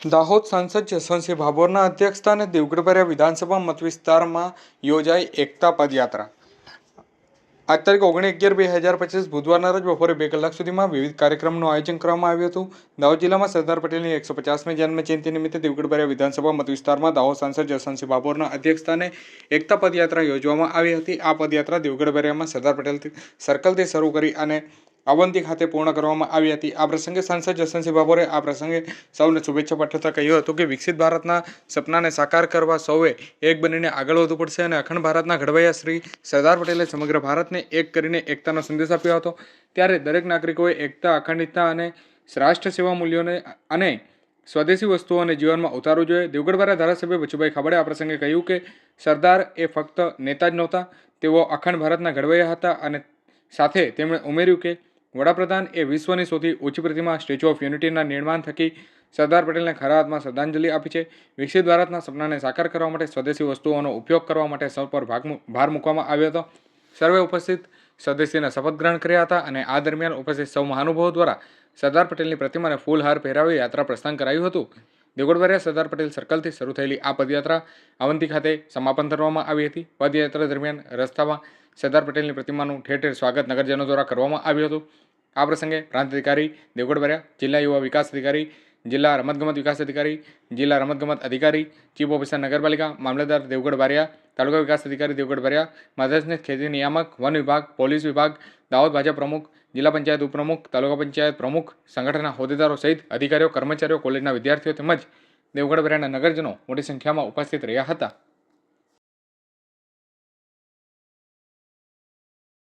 દાહોદ સાંસદ જસવંતસિંહ ભાભોરના અધ્યક્ષસ્થાને દેવગઢભર્યા વિધાનસભા મતવિસ્તારમાં યોજાઈ એકતા પદયાત્રા. આજ તારીખ ઓગણી અગિયાર બે હજાર પચીસ બુધવારના રોજ બપોરે બે કલાક સુધીમાં વિવિધ કાર્યક્રમનું આયોજન કરવામાં આવ્યું હતું. દાહોદ જિલ્લામાં સરદાર પટેલની એકસો પચાસમી જન્મજયંતિ નિમિત્તે દેવગઢભર્યા વિધાનસભા મતવિસ્તારમાં દાહોદ સાંસદ જસવંતસિંહ ભાભોરના અધ્યક્ષસ્થાને એકતા પદયાત્રા યોજવામાં આવી હતી. આ પદયાત્રા દેવગઢભર્યામાં સરદાર પટેલ સર્કલથી શરૂ કરી અને અવંતી ખાતે પૂર્ણ કરવામાં આવી હતી. આ પ્રસંગે સાંસદ જસનસિંહ ભાભોરે આ પ્રસંગે સૌને શુભેચ્છા પાઠવતા કહ્યું હતું કે વિકસિત ભારતના સપનાને સાકાર કરવા સૌએ એક બનીને આગળ વધવું પડશે અને અખંડ ભારતના ઘડવૈયા શ્રી સરદાર પટેલે સમગ્ર ભારતને એક કરીને એકતાનો સંદેશ આપ્યો હતો. ત્યારે દરેક નાગરિકોએ એકતા, અખંડિતતા અને રાષ્ટ્ર સેવા મૂલ્યોને અને સ્વદેશી વસ્તુઓને જીવનમાં ઉતારવું જોઈએ. દેવગઢવાળા ધારાસભ્ય બચુભાઈ ખાબડે આ પ્રસંગે કહ્યું કે સરદાર એ ફક્ત નેતા જ નહોતા, તેઓ અખંડ ભારતના ઘડવૈયા હતા અને સાથે તેમણે ઉમેર્યું કે વડાપ્રધાન એ વિશ્વની સૌથી ઊંચી પ્રતિમા સ્ટેચ્યુ ઓફ યુનિટીના નિર્માણ થકી સરદાર પટેલને ખરા હાથમાં શ્રદ્ધાંજલિ આપી છે. વિકસિત ભારતના સપનાને સાકાર કરવા માટે સ્વદેશી વસ્તુઓનો ઉપયોગ કરવા માટે સૌ પર ભાર મૂકવામાં આવ્યો હતો. સર્વે ઉપસ્થિત સદસ્યના શપથ ગ્રહણ કર્યા હતા અને આ દરમિયાન ઉપસ્થિત સૌ મહાનુભાવો દ્વારા સરદાર પટેલની પ્રતિમાને ફૂલહાર પહેરાવી યાત્રા પ્રસ્થાન કરાયું હતું. દેગોડવારિયા સરદાર પટેલ સર્કલથી શરૂ થયેલી આ પદયાત્રા અવંતી ખાતે સમાપન કરવામાં આવી હતી. પદયાત્રા દરમિયાન રસ્તામાં સરદાર પટેલની પ્રતિમાનું ઠેર ઠેર સ્વાગત નગરજનો દ્વારા કરવામાં આવ્યું હતું. આ પ્રસંગે પ્રાંત અધિકારી દેવગઢવાડિયા જિલ્લા યુવા વિકાસ અધિકારી, જિલ્લા રમતગમત વિકાસ અધિકારી, જિલ્લા રમતગમત અધિકારી, ચીફ ઓફિસર નગરપાલિકા મામલતદાર દેવગઢ બારિયા તાલુકા વિકાસ અધિકારી દેવગઢ બારિયા ખેતી નિયામક, વન વિભાગ, પોલીસ વિભાગ, દાહોદ ભાજપ પ્રમુખ, જિલ્લા પંચાયત ઉપપ્રમુખ, તાલુકા પંચાયત પ્રમુખ, સંગઠનના હોદ્દેદારો સહિત અધિકારીઓ, કર્મચારીઓ, કોલેજના વિદ્યાર્થીઓ તેમજ દેવગઢ બારિયાના નગરજનો મોટી સંખ્યામાં ઉપસ્થિત રહ્યા હતા.